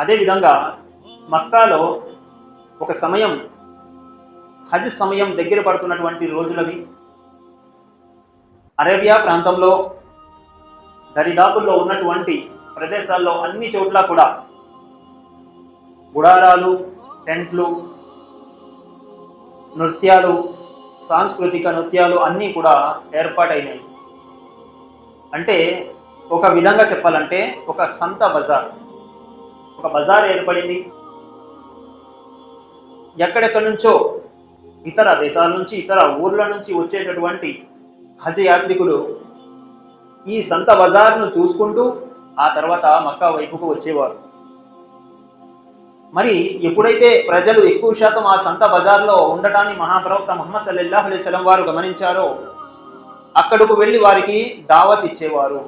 అదేవిధంగా మక్కాలో ఒక సమయం హజ్ సమయం దగ్గర పడుతున్నటువంటి రోజులవి. అరేబియా ప్రాంతంలో దరిదాపుల్లో ఉన్నటువంటి ప్రదేశాల్లో అన్ని చోట్ల కూడా గుడారాలు టెంట్లు నృత్యాలు సాంస్కృతిక నృత్యాలు అన్నీ కూడా ఏర్పాటైనాయి అంటే ఒక విధంగా చెప్పాలంటే ఒక సంత బజార్. ఒక బజార్ ఏర్పడింది. ఎక్కడెక్కడి నుంచో ఇతర దేశాల నుంచి ఇతర ఊర్ల నుంచి వచ్చేటటువంటి హజ్ యాత్రికులు ఈ సంత బజార్ను చూసుకుంటూ ఆ తర్వాత మక్కా వైపుకు వచ్చేవారు. మరి ఎప్పుడైతే ప్రజలు ఎక్కువ శాతం ఆ సంత బజార్లో ఉండటాన్ని మహాప్రవక్త ముహమ్మద్ సల్లల్లాహు అలైహి వారు గమనించారో అక్కడకు వెళ్ళి వారికి దావత్ ఇచ్చేవారు.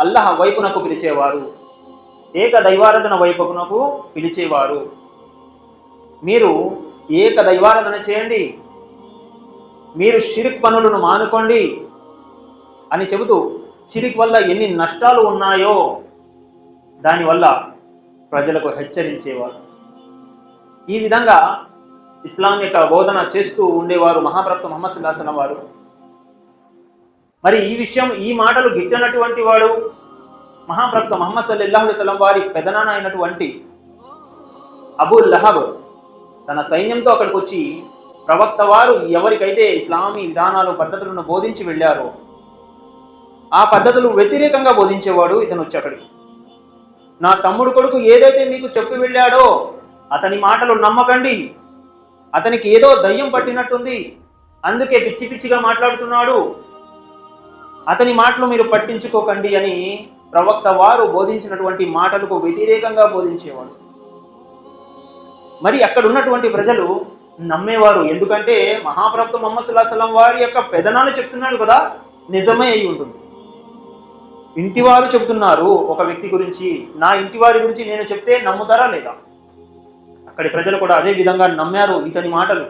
అల్లహ వైపునకు పిలిచేవారు. ఏక దైవారాధన వైపునకు పిలిచేవారు. మీరు ఏక దైవారాధన చేయండి. మీరు షిరిక్ పనులను మానుకోండి అని చెబుతూ షిరిక్ వల్ల ఎన్ని నష్టాలు ఉన్నాయో దానివల్ల ప్రజలకు హెచ్చరించేవారు. ఈ విధంగా ఇస్లాం యొక్క బోధన చేస్తూ ఉండేవారు మహాప్రభు మహమ్మద్ సుల్లాసన వారు. మరి ఈ విషయం ఈ మాటలు గిట్టనటువంటి వాడు మహాప్రభు మహమ్మద్ సల్లెల్లాహు వసలం వారి పెదనాన్న అయినటువంటి అబుల్ లహబ్ తన సైన్యంతో అక్కడికి వచ్చి ప్రవక్త వారు ఎవరికైతే ఇస్లామీ విధానాలు పద్ధతులను బోధించి వెళ్ళారో ఆ పద్ధతులు వ్యతిరేకంగా బోధించేవాడు ఇతను వచ్చి అక్కడికి. నా తమ్ముడు కొడుకు ఏదైతే మీకు చెప్పి వెళ్ళాడో అతని మాటలు నమ్మకండి. అతనికి ఏదో దయ్యం పట్టినట్టుంది. అందుకే పిచ్చి పిచ్చిగా మాట్లాడుతున్నాడు. అతని మాటలు మీరు పట్టించుకోకండి అని ప్రవక్త వారు బోధించినటువంటి మాటలకు వ్యతిరేకంగా బోధించేవాడు. మరి అక్కడ ఉన్నటువంటి ప్రజలు నమ్మేవారు. ఎందుకంటే మహాప్రభు మొహమ్మద్ సుల్లాహం వారి యొక్క పెదనాలు చెప్తున్నాడు కదా నిజమే అయి ఉంటుంది. ఇంటివారు చెబుతున్నారు ఒక వ్యక్తి గురించి నా ఇంటి వారి గురించి నేను చెప్తే నమ్ముతారా లేదా? అక్కడి ప్రజలు కూడా అదే విధంగా నమ్మారు ఇతని మాటలు.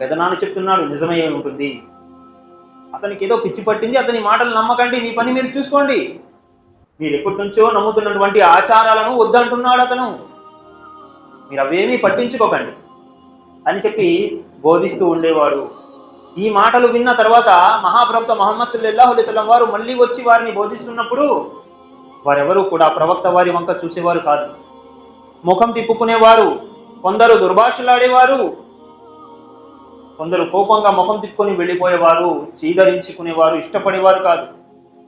పెదనాన్న చెప్తున్నాడు నిజమే అయి ఉంటుంది. అతనికి ఏదో పిచ్చి పట్టింది అతని మాటలు నమ్మకండి మీ పని మీరు చూసుకోండి. మీరు ఎప్పటి నుంచో నమ్ముతున్నటువంటి ఆచారాలను వద్దంటున్నాడు అతను. మీరు అవేమీ పట్టించుకోకండి అని చెప్పి బోధిస్తూ ఉండేవాడు. ఈ మాటలు విన్న తర్వాత మహాప్రవక్త మహమ్మద్ సల్లల్లాహు అలైహి వారు మళ్ళీ వచ్చి వారిని బోధిస్తున్నప్పుడు వారెవరూ కూడా ప్రవక్త వారి వంక చూసేవారు కాదు. ముఖం తిప్పుకునేవారు కొందరు దుర్భాషలాడేవారు కొందరు కోపంగా ముఖం తిప్పుకొని వెళ్ళిపోయేవారు చీదరించుకునేవారు ఇష్టపడేవారు కాదు.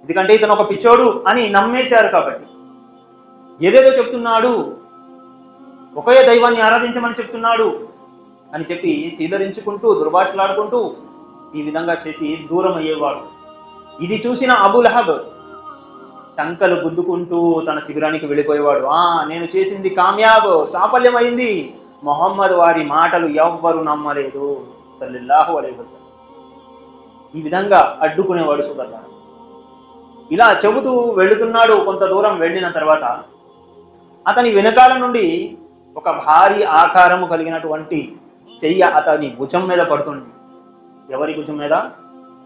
ఎందుకంటే ఇతను ఒక పిచ్చోడు అని నమ్మేశారు కాబట్టి. ఏదేదో చెప్తున్నాడు ఒకే దైవాన్ని ఆరాధించమని చెప్తున్నాడు అని చెప్పి చీదరించుకుంటూ దుర్భాషలాడుకుంటూ ఈ విధంగా చేసి దూరం అయ్యేవాడు ఇది చూసిన అబులహబ్ టంకలు గుద్దుకుంటూ తన శిబిరానికి వెళ్ళిపోయేవాడు. ఆ నేను చేసింది కామ్యాబ్ సాఫల్యమైంది. మొహమ్మద్ వారి మాటలు ఎవ్వరు నమ్మలేదు. సల్లెల్లాహు అలైవసం ఈ విధంగా అడ్డుకునేవాడు సుదర్లా ఇలా చెబుతూ వెళుతున్నాడు కొంత దూరం వెళ్ళిన తర్వాత అతని వెనకాల నుండి ఒక భారీ ఆకారము కలిగినటువంటి చెయ్య అతని భుజం మీద పడుతుంది. ఎవరి భుజం మీద?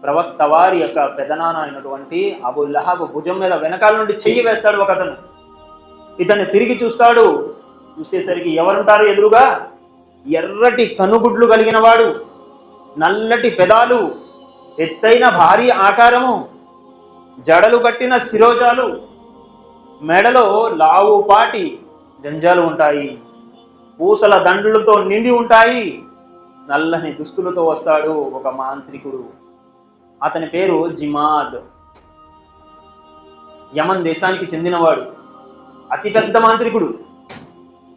ప్రవక్త వారి యొక్క పెదనాన్న అయినటువంటి అబు భుజం మీద వెనకాల నుండి చెయ్యి వేస్తాడు ఒక అతను ఇతన్ని తిరిగి చూస్తాడు. చూసేసరికి ఎవరుంటారు ఎదురుగా? ఎర్రటి కనుగుడ్లు కలిగిన వాడు. నల్లటి పెదాలు ఎత్తైన భారీ ఆకారము జడలు కట్టిన శిరోజాలు మెడలో లావుపాటి జంజాలు ఉంటాయి. పూసల దండులతో నిండి ఉంటాయి. నల్లని దుస్తులతో వస్తాడు ఒక మాంత్రికుడు. అతని పేరు జిమాద్. యమన్ దేశానికి చెందినవాడు. అతిపెద్ద మాంత్రికుడు.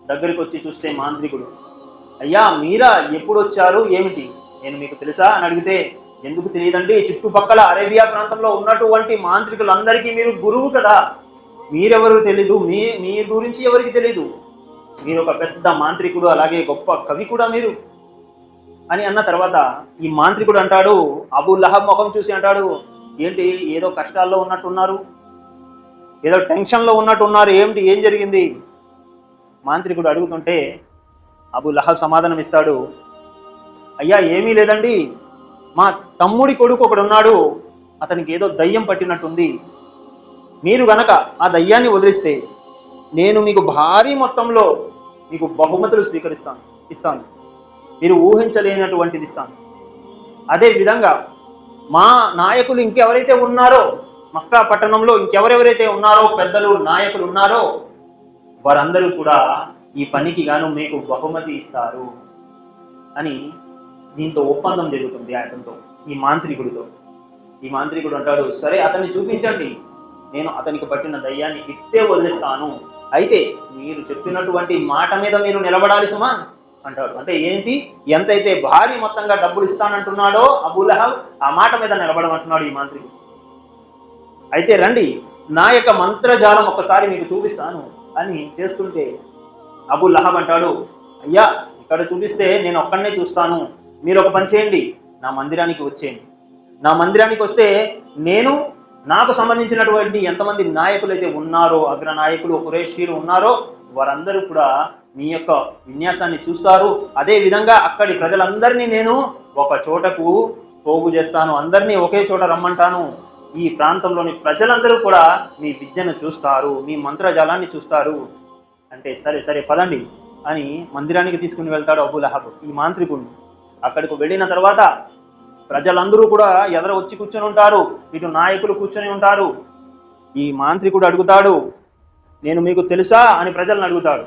దగ్గరికి వచ్చి చూస్తే మాంత్రికుడు. అయ్యా మీరా ఎప్పుడు వచ్చారు ఏమిటి? నేను మీకు తెలుసా అని అడిగితే ఎందుకు తెలియదండి? చుట్టుపక్కల అరేబియా ప్రాంతంలో ఉన్నటువంటి మాంత్రికులందరికీ మీరు గురువు కదా. మీరెవరు తెలీదు? మీ మీ గురించి ఎవరికి తెలీదు? మీరు ఒక పెద్ద మాంత్రికుడు అలాగే గొప్ప కవి కూడా మీరు. అని అన్న తర్వాత ఈ మాంత్రికుడు అంటాడు అబు లహబ్ ముఖం చూసి అంటాడు ఏంటి ఏదో కష్టాల్లో ఉన్నట్టున్నారు? ఏదో టెన్షన్లో ఉన్నట్టున్నారు? ఏమిటి? ఏం జరిగింది? మాంత్రికుడు అడుగుతుంటే అబు లహబ్ సమాధానం ఇస్తాడు. అయ్యా ఏమీ లేదండి. మా తమ్ముడి కొడుకు ఒకడున్నాడు. అతనికి ఏదో దయ్యం పట్టినట్టుంది. మీరు గనక ఆ దయ్యాన్ని వదిలిస్తే నేను మీకు భారీ మొత్తంలో మీకు బహుమతులు స్వీకరిస్తాను ఇస్తాను. మీరు ఊహించలేనటువంటిది ఇస్తాను. అదే విధంగా మా నాయకులు ఇంకెవరైతే ఉన్నారో మక్కా పట్టణంలో ఇంకెవరెవరైతే ఉన్నారో పెద్దలు నాయకులు ఉన్నారో వారందరూ కూడా ఈ పనికి గాను మీకు బహుమతి ఇస్తారు అని దీంతో ఒప్పందం జరుగుతుంది అతనితో ఈ మాంత్రికుడితో. ఈ మాంత్రికుడు అంటాడు సరే అతన్ని చూపించండి. నేను అతనికి పట్టిన దయ్యాన్ని ఇట్టే వదిలిస్తాను. అయితే మీరు చెప్పినటువంటి మాట మీద మీరు నిలబడాలి సుమా అంటాడు. అంటే ఏంటి? ఎంతైతే భారీ మొత్తంగా డబ్బులు ఇస్తానంటున్నాడో అబులహబ్ ఆ మాట మీద నిలబడమంటున్నాడు ఈ మాంత్రికుడు. అయితే రండి నా యొక్క మంత్రజాలం ఒకసారి మీకు చూపిస్తాను అని చేస్తుంటే అబుల్ లహబ్ అంటాడు అయ్యా ఇక్కడ చూపిస్తే నేను ఒక్కడనే చూస్తాను. మీరు ఒక పని చేయండి. నా మందిరానికి వచ్చేయండి. నా మందిరానికి వస్తే నేను నాకు సంబంధించినటువంటి ఎంతమంది నాయకులు అయితే ఉన్నారో అగ్ర నాయకులు కురేషీలు ఉన్నారో వారందరూ కూడా మీ యొక్క విన్యాసాన్ని చూస్తారు. అదే విధంగా అక్కడి ప్రజలందరినీ నేను ఒక చోటకు పోగు చేస్తాను. అందరినీ ఒకే చోట రమ్మంటాను. ఈ ప్రాంతంలోని ప్రజలందరూ కూడా మీ విద్యను చూస్తారు మీ మంత్రజాలాన్ని చూస్తారు. అంటే సరే సరే పదండి అని మందిరానికి తీసుకుని వెళ్తాడు అబుల్ లహబ్ ఈ మాంత్రికుడిని అక్కడికి వెళ్ళిన తర్వాత ప్రజలందరూ కూడా ఎదర వచ్చి కూర్చొని ఉంటారు. ఇటు నాయకులు కూర్చొని ఉంటారు. ఈ మాంత్రికుడు అడుగుతాడు నేను మీకు తెలుసా? అని ప్రజలను అడుగుతాడు.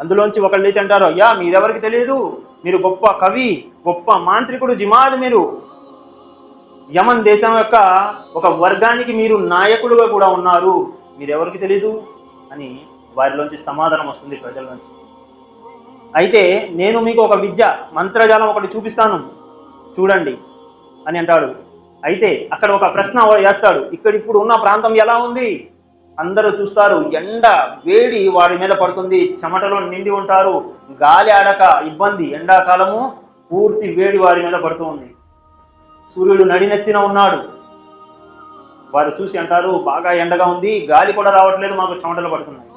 అందులోంచి ఒకళ్ళు లేచి అంటారు అయ్యా మీరెవరికి తెలియదు మీరు గొప్ప కవి గొప్ప మాంత్రికుడు జిమాదు మీరు. యమన్ దేశం యొక్క ఒక వర్గానికి మీరు నాయకుడుగా కూడా ఉన్నారు. మీరెవరికి తెలీదు? అని వారిలోంచి సమాధానం వస్తుంది ప్రజల నుంచి. అయితే నేను మీకు ఒక విద్య మంత్రజాలం ఒకటి చూపిస్తాను. చూడండి అని అంటాడు. అయితే అక్కడ ఒక ప్రశ్న వేస్తాడు. ఇక్కడ ఇప్పుడు ఉన్న ప్రాంతం ఎలా ఉంది? అందరూ చూస్తారు ఎండ వేడి వాడి మీద పడుతుంది. చెమటలో నిండి ఉంటారు. గాలి ఆడక ఇబ్బంది. ఎండాకాలము పూర్తి వేడి వారి మీద పడుతుంది. సూర్యుడు నడినెత్తిన ఉన్నాడు. వారు చూసి అంటారు బాగా ఎండగా ఉంది. గాలి కూడా రావట్లేదు. మాకు చెమటలు పడుతున్నాయి.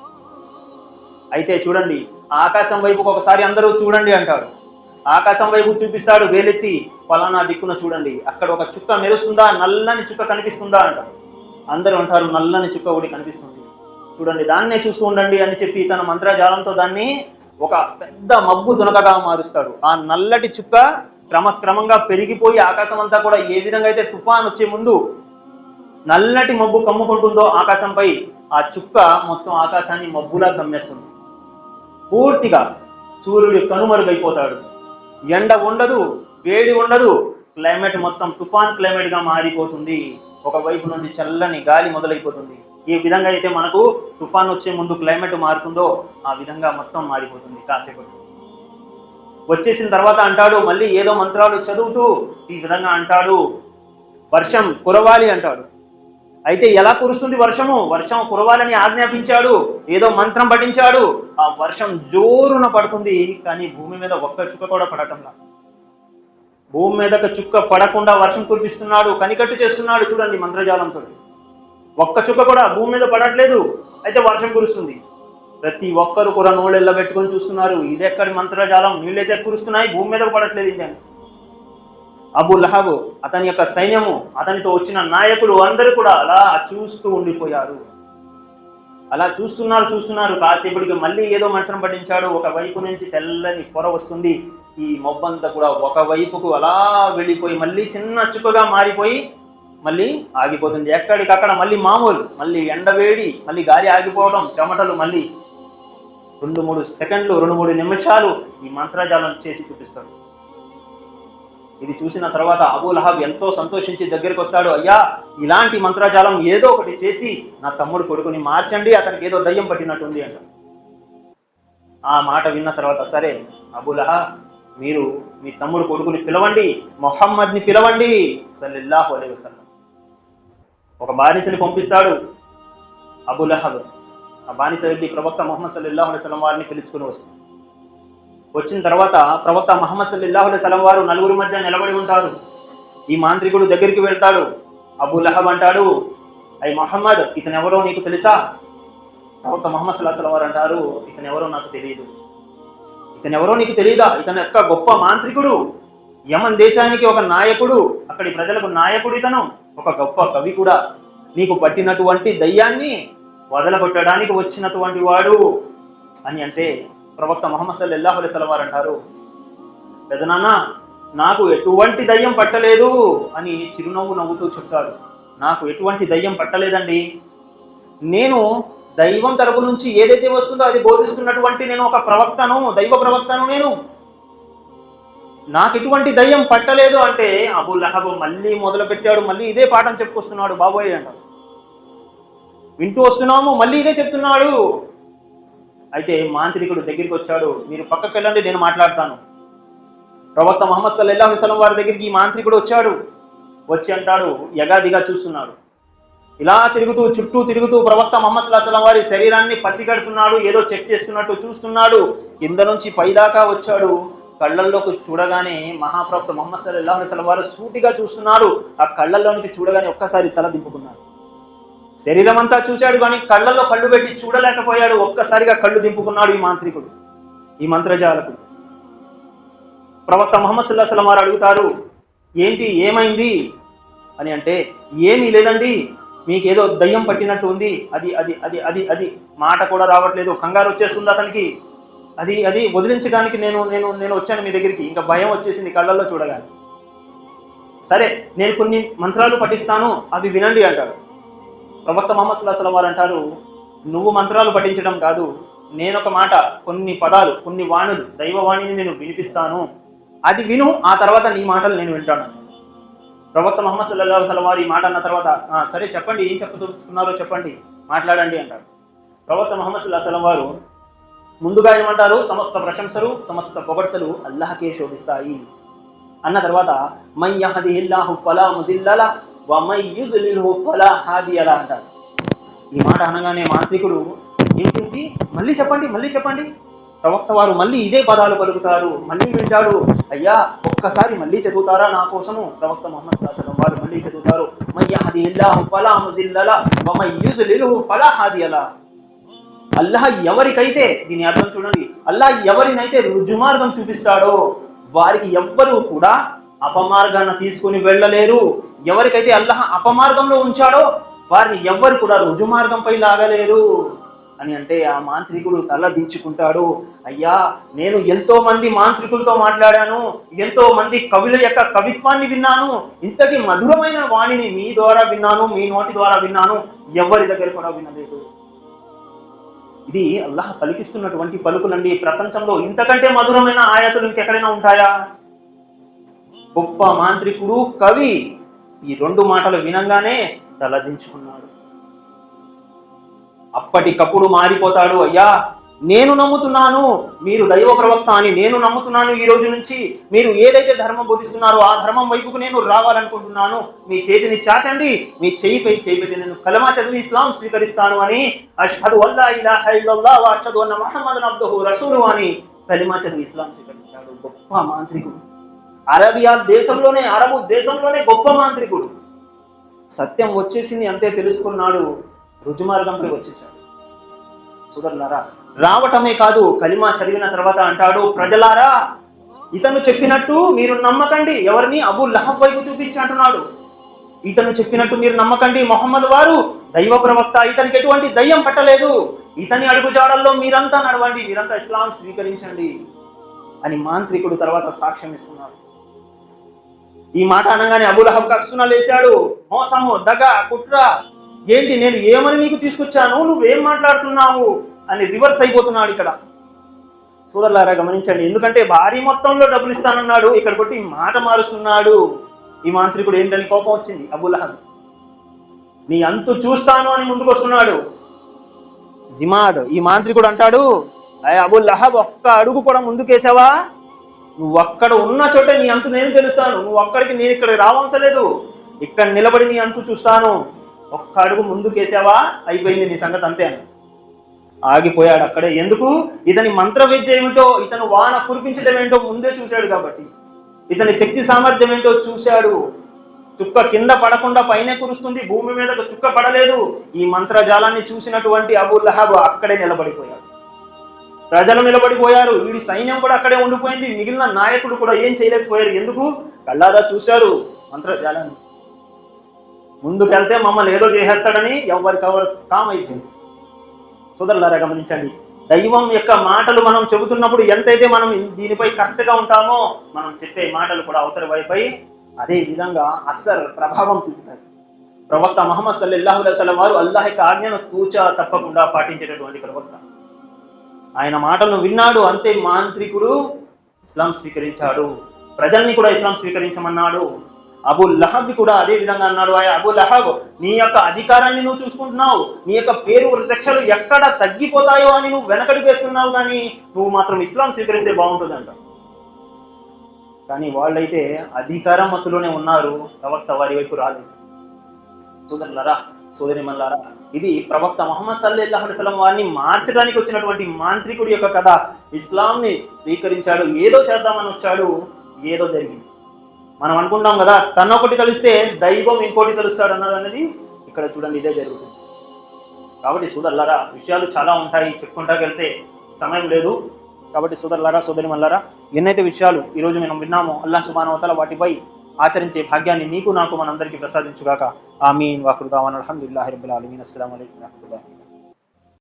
అయితే చూడండి ఆకాశం వైపుకు ఒకసారి అందరూ చూడండి అంటారు. ఆకాశం వైపు చూపిస్తాడు వేలెత్తి పలానా దిక్కున చూడండి అక్కడ ఒక చుక్క మెరుస్తుందా నల్లని చుక్క కనిపిస్తుందా అంటారు. అందరూ అంటారు నల్లని చుక్క ఒకటి కనిపిస్తుంది. చూడండి దాన్నే చూస్తూ ఉండండి అని చెప్పి తన మంత్రజాలంతో దాన్ని ఒక పెద్ద మబ్బు దునకగా మారుస్తాడు. ఆ నల్లటి చుక్క క్రమక్రమంగా పెరిగిపోయి ఆకాశం అంతా కూడా ఏ విధంగా అయితే తుఫాన్ వచ్చే ముందు నల్లటి మబ్బు కమ్ముకుంటుందో ఆకాశంపై ఆ చుక్క మొత్తం ఆకాశాన్ని మబ్బులా కమ్మేస్తుంది. పూర్తిగా సూర్యుడు కనుమరుగైపోతాడు. ఎండ ఉండదు వేడి ఉండదు క్లైమేట్ మొత్తం తుఫాన్ క్లైమేట్గా మారిపోతుంది. ఒకవైపు నుండి చల్లని గాలి మొదలైపోతుంది. ఏ విధంగా అయితే మనకు తుఫాన్ వచ్చే ముందు క్లైమేట్ మారుతుందో ఆ విధంగా మొత్తం మారిపోతుంది కాసేపటి. వచ్చేసిన తర్వాత అంటాడు మళ్ళీ ఏదో మంత్రాలు చదువుతూ ఈ విధంగా అంటాడు. వర్షం కురవాలి అంటాడు. అయితే ఎలా కురుస్తుంది వర్షము? వర్షం కురవాలని ఆజ్ఞాపించాడు ఏదో మంత్రం పఠించాడు. ఆ వర్షం జోరున పడుతుంది కానీ భూమి మీద ఒక్క చుక్క కూడా పడటంలా భూమి మీద ఒక చుక్క పడకుండా వర్షం కురిపిస్తున్నాడు కనికట్టు చేస్తున్నాడు చూడండి మంత్రజాలంతో. ఒక్క చుక్క కూడా భూమి మీద పడట్లేదు అయితే వర్షం కురుస్తుంది. ప్రతి ఒక్కరు కూడా నోళ్ళెల్ల పెట్టుకొని చూస్తున్నారు ఇదెక్కడి మంత్రజాలం? నీళ్ళైతే కురుస్తున్నాయి భూమి మీద పడట్లేదు ఇండియా. అబు లహబ్ అతని యొక్క సైన్యము అతనితో వచ్చిన నాయకులు అందరూ కూడా అలా చూస్తూ ఉండిపోయారు. అలా చూస్తున్నారు చూస్తున్నారు. కాసేపటికి మళ్ళీ ఏదో మంచం పట్టించాడు. ఒక వైపు నుంచి తెల్లని పొర వస్తుంది. ఈ మొబ్బంతా కూడా ఒక వైపుకు అలా వెళ్ళిపోయి మళ్ళీ చిన్న చుక్కగా మారిపోయి మళ్ళీ ఆగిపోతుంది. ఎక్కడికక్కడ మళ్ళీ మామూలు మళ్ళీ ఎండవేడి మళ్ళీ గాలి ఆగిపోవడం చెమటలు మళ్ళీ రెండు మూడు సెకండ్లు రెండు మూడు నిమిషాలు ఈ మంత్రజాలం చేసి చూపిస్తాడు. ఇది చూసిన తర్వాత అబూలహాబ్ ఎంతో సంతోషించి దగ్గరికి వస్తాడు అయ్యా ఇలాంటి మంత్రజాలం ఏదో ఒకటి చేసి నా తమ్ముడు కొడుకుని మార్చండి అతనికి ఏదో దయ్యం పట్టినట్టుంది అంట. ఆ మాట విన్న తర్వాత సరే అబులహా మీరు మీ తమ్ముడు కొడుకుని పిలవండి మొహమ్మద్ని పిలవండి సల్లెల్లాహు అలైహి వసల్లం. ఒక బానిసని పంపిస్తాడు అబులహబ్ ఆ బానిస వెళ్ళి ప్రవక్త మొహమ్మద్ సల్లెల్లాహు అలైహి వారిని పిలుచుకుని వస్తుంది వచ్చిన తర్వాత ప్రవక్త మహమ్మద్ సల్లాహు సలం వారు నలుగురు మధ్య నిలబడి ఉంటారు. ఈ మాంత్రికుడు దగ్గరికి వెళ్తాడు. అబు లహబ్ అంటాడు అయ్యి మహమ్మద్ ఇతను ఎవరో నీకు తెలుసా? ప్రవక్త మహమ్మద్ సల్లాహ్ సలం వారు అంటారు ఇతను ఎవరో నాకు తెలియదు ఇతను ఎవరో నీకు తెలియదా ఇతను యొక్క గొప్ప మాంత్రికుడు. యమన్ దేశానికి ఒక నాయకుడు అక్కడి ప్రజలకు నాయకుడు ఇతను. ఒక గొప్ప కవి కూడా. నీకు పట్టినటువంటి దయ్యాన్ని వదలగొట్టడానికి వచ్చినటువంటి వాడు. అని అంటే ప్రవక్త మొహమ్మద్ సల్లెల్లాహు అలైహి వారు అంటారు పెదనాన్న నాకు ఎటువంటి దయ్యం పట్టలేదు అని చిరునవ్వు నవ్వుతూ చెప్తాడు. నాకు ఎటువంటి దయ్యం పట్టలేదండి. నేను దైవం తరపు నుంచి ఏదైతే వస్తుందో అది బోధిస్తున్నటువంటి నేను ఒక ప్రవక్తను దైవ ప్రవక్తను నేను. నాకు ఎటువంటి దయ్యం పట్టలేదు అంటే అబు లహబు మళ్ళీ మొదలు పెట్టాడు మళ్ళీ ఇదే పాఠం చెప్పుకొస్తున్నాడు బాబోయ్ అంటాడు. వింటూ వస్తున్నాము మళ్ళీ ఇదే చెప్తున్నాడు. అయితే మాంత్రికుడు దగ్గరికి వచ్చాడు మీరు పక్కకి వెళ్ళండి నేను మాట్లాడతాను. ప్రవక్త మహమ్మద్ సల్లెల్లా అలైహి వారి దగ్గరికి ఈ మాంత్రికుడు వచ్చాడు. వచ్చి అంటాడు యగాదిగా చూస్తున్నాడు. ఇలా తిరుగుతూ చుట్టూ తిరుగుతూ ప్రవక్త మహమ్మద్ సల్లాహం వారి శరీరాన్ని పసిగడుతున్నాడు ఏదో చెక్ చేస్తున్నట్టు చూస్తున్నాడు. కింద నుంచి పైదాకా వచ్చాడు. కళ్ళల్లోకి చూడగానే మహాప్రవక్త మహమ్మద్ సల్లాహు అలైహి వారు సూటిగా చూస్తున్నారు. ఆ కళ్ళల్లోనికి చూడగానే ఒక్కసారి తల దింపుకున్నాడు శరీరం అంతా చూశాడు కానీ కళ్ళల్లో కళ్ళు పెట్టి చూడలేకపోయాడు. ఒక్కసారిగా కళ్ళు దింపుకున్నాడు ఈ మాంత్రికుడు ఈ మంత్రజాలకుడు. ప్రవక్త మొహమ్మద్ సుల్లా సలం వారు అడుగుతారు ఏంటి ఏమైంది? అని అంటే ఏమీ లేదండి మీకేదో దయ్యం పట్టినట్టు ఉంది. అది అది అది అది అది మాట కూడా రావట్లేదు. కంగారు వచ్చేస్తుంది అతనికి. అది అది వదిలించడానికి నేను నేను నేను వచ్చాను మీ దగ్గరికి. ఇంకా భయం వచ్చేసింది కళ్ళల్లో చూడగానే. సరే నేను కొన్ని మంత్రాలు పఠిస్తాను అవి వినండి అంటాడు ప్రవక్త మహమ్మద్ సల్లాహ్ వారు అంటారు నువ్వు మంత్రాలు పఠించడం కాదు నేనొక మాట కొన్ని పదాలు కొన్ని వాణులు దైవవాణిని నేను వినిపిస్తాను. అది విను ఆ తర్వాత నీ మాటలు నేను వింటాను. ప్రవక్త మహమ్మద్ సుల్లా సలం వారు ఈ మాట అన్న తర్వాత సరే చెప్పండి ఏం చెప్పుతున్నారో చెప్పండి మాట్లాడండి అంటారు. ప్రవక్త మహమ్మద్ సుల్లా సలం వారు ముందుగా ఏమంటారు సమస్త ప్రశంసలు సమస్త పొగడ్తలు అల్లాహకే శోభిస్తాయి. అన్న తర్వాత మై యహదిహిల్లాహు ఫలా ముజిల్లలా వ మై యుజ్లిల్హు అంటారు. ఈ మాట అనగానే మాంత్రికుడు ఏంటి మళ్ళీ చెప్పండి మళ్ళీ చెప్పండి. ప్రవక్త వారు మళ్ళీ ఇదే పదాలు పలుకుతారు. మళ్ళీ వింటాడు అయ్యా ఒక్కసారి మళ్ళీ చదువుతారా నా కోసము? ప్రవక్త మొహమ్మద్ సల్లాహం వారు మళ్ళీ చదువుతారు మై యహదిహిల్లాహు ఫలా అల్లాహ్ ఎవరికైతే దీని అర్థం చూడండి అల్లాహ్ ఎవరినైతే రుజుమార్గం చూపిస్తాడో వారికి ఎవ్వరూ కూడా అపమార్గాన్ని తీసుకుని వెళ్ళలేరు. ఎవరికైతే అల్లాహ్ అపమార్గంలో ఉంచాడో వారిని ఎవ్వరు కూడా రుజుమార్గంపై లాగలేరు. అని అంటే ఆ మాంత్రికుడు తల దించుకుంటాడు. అయ్యా నేను ఎంతో మంది మాంత్రికులతో మాట్లాడాను. ఎంతో మంది కవుల యొక్క కవిత్వాన్ని విన్నాను. ఇంతటి మధురమైన వాణిని మీ ద్వారా విన్నాను మీ నోటి ద్వారా విన్నాను. ఎవరి దగ్గర కూడా వినలేదు. ఇది అల్లాహ్ పలికిస్తున్నటువంటి పలుకులండి. ప్రపంచంలో ఇంతకంటే మధురమైన ఆయతులు ఇంకెక్కడైనా ఉంటాయా? గొప్ప మాంత్రికుడు కవి. ఈ రెండు మాటలు వినంగానే తలదించుకున్నాడు. అప్పటికప్పుడు మారిపోతాడు. అయ్యా నేను నమ్ముతున్నాను. మీరు దైవ ప్రవక్త అని నేను నమ్ముతున్నాను ఈ రోజు నుంచి. మీరు ఏదైతే ధర్మం బోధిస్తున్నారో ఆ ధర్మం వైపుకు నేను రావాలనుకుంటున్నాను. మీ చేతిని చాచండి. మీ చేయిపై చేయి పెట్టి నేను కలమా చదివి ఇస్లాం స్వీకరిస్తాను అని అషదు అల్లా ఇలాహ ఇల్లల్లాహ్ వ అన్న మహమ్మద్ అబ్దుహు రసూలు అని కలిమా చదివి ఇస్లాం స్వీకరించాడు. గొప్ప మాంత్రికుడు. అరబియా దేశంలోనే అరబు దేశంలోనే గొప్ప మాంత్రికుడు. సత్యం వచ్చేసింది అంతే తెలుసుకున్నాడు రుజుమార్గంపై వచ్చేసాడు. సుదర్లారా రావటమే కాదు కలిమా చదివిన తర్వాత అంటాడు ప్రజలారా ఇతను చెప్పినట్టు మీరు నమ్మకండి ఎవరిని అబు లహబ్ వైపు చూపించి అంటున్నాడు. ఇతను చెప్పినట్టు మీరు నమ్మకండి మొహమ్మద్ వారు దైవ ప్రవక్త ఇతనికి ఎటువంటి దయ్యం పట్టలేదు. ఇతని అడుగుజాడల్లో మీరంతా నడవండి మీరంతా ఇస్లాం స్వీకరించండి అని మాంత్రికుడు తర్వాత సాక్ష్యం ఇస్తున్నాడు. ఈ మాట అనగానే అబులహబ్ కస్తున లేచాడు. మోసము దగ కుట్ర ఏంటి నేను ఏమని నీకు తీసుకొచ్చాను? నువ్వేం మాట్లాడుతున్నావు? అని రివర్స్ అయిపోతున్నాడు ఇక్కడ. సోదరులారా గమనించండి. ఎందుకంటే భారీ మొత్తంలో డబ్బులు ఇస్తానన్నాడు. ఇక్కడ కొట్టి మాట మారుస్తున్నాడు. ఈ మాంత్రికుడు ఏంటని కోపం వచ్చింది? అబులహబ్ నీ అంతు చూస్తాను అని ముందుకు వస్తున్నాడు. జిమాద్ ఈ మాంత్రికుడు అంటాడు అబుల్ లహబ్ ఒక్క అడుగు కూడా ముందుకేసావా? నువ్వు అక్కడ ఉన్న చోటే నీ అంతు నేను తెలుస్తాను. నువ్వు అక్కడికి నేను ఇక్కడ రావంచలేదు ఇక్కడ నిలబడి నీ అంతు చూస్తాను. ఒక్క అడుగు ముందుకేసావా? అయిపోయింది నీ సంగతి అంతే అని ఆగిపోయాడు అక్కడే. ఎందుకు? ఇతని మంత్ర విద్య ఏమిటో ఇతను వాన కురిపించడం ఏంటో ముందే చూశాడు కాబట్టి. ఇతని శక్తి సామర్థ్యం ఏంటో చూశాడు. చుక్క కింద పడకుండా పైనే కురుస్తుంది. భూమి మీద చుక్క పడలేదు. ఈ మంత్రజాలాన్ని చూసినటువంటి అబూ లహాబ్ అక్కడే నిలబడిపోయాడు. ప్రజలు నిలబడిపోయారు. వీడి సైన్యం కూడా అక్కడే ఉండిపోయింది. మిగిలిన నాయకుడు కూడా ఏం చేయలేకపోయారు. ఎందుకు? కళ్ళారా చూశారు. మంత్రజాలాన్ని ముందుకెళ్తే మమ్మల్ని ఏదో చేసేస్తాడని ఎవరికి ఎవరు కామ్ అయిపోయింది సోదరులారా గమనించండి. దైవం యొక్క మాటలు మనం చెబుతున్నప్పుడు ఎంతైతే మనం దీనిపై కరెక్ట్గా ఉంటామో మనం చెప్పే మాటలు కూడా అవతల వైపై అదే విధంగా అస్సర్ ప్రభావం చూపుతాయి. ప్రవక్త మహమ్మద్ సల్లల్లాహు అలైహి వారు అల్లాహ్ యొక్క ఆజ్ఞను తూచా తప్పకుండా పాటించేటటువంటి ప్రవక్త. ఆయన మాటలను విన్నాడు. అంతే మాంత్రికుడు ఇస్లాం స్వీకరించాడు. ప్రజల్ని కూడా ఇస్లాం స్వీకరించమన్నాడు. అబు లహబ్ కూడా అదే విధంగా అన్నాడు. ఆయన అబు లహబ్ నీ యొక్క అధికారాన్ని నువ్వు చూసుకుంటున్నావు. నీ యొక్క పేరు ప్రత్యక్షలు ఎక్కడ తగ్గిపోతాయో అని నువ్వు వెనకడికి వేస్తున్నావు కానీ నువ్వు మాత్రం ఇస్లాం స్వీకరిస్తే బాగుంటుందంట. కానీ వాళ్ళైతే అధికార మత్తులోనే ఉన్నారు. ప్రవక్త వారి వైపు రాలేదు. సోదరులారా సోదరి మల్లారా ఇది ప్రవక్త మొహమ్మద్ సల్లల్లాహు అలైహి వారిని మార్చడానికి వచ్చినటువంటి మాంత్రికుడి యొక్క కథ. ఇస్లాంని స్వీకరించాడు ఏదో చేద్దామని వచ్చాడు ఏదో జరిగింది. మనం అనుకుంటాం కదా తనొకటి తెలిస్తే దైవం ఇంకోటి తెలుస్తాడు అన్నది అనేది ఇక్కడ చూడండి ఇదే జరుగుతుంది. కాబట్టి సోదరులారా విషయాలు చాలా ఉంటాయి చెప్పుకుంటా వెళ్తే సమయం లేదు. కాబట్టి సోదరులారా సోదరి మల్లారా ఎన్నైతే విషయాలు ఈరోజు మనం విన్నామో అల్లా సుబానవతల వాటిపై ఆచరించే భాగ్యాన్ని మీకు నాకు మనందరికీ ప్రసాదించుగాక. ఆమీన్. వాకృదావన్ అల్హమ్దుల్లాహి రబ్బిల్ ఆలమీన్. అస్సలాము వరహ్మతుల్లాహి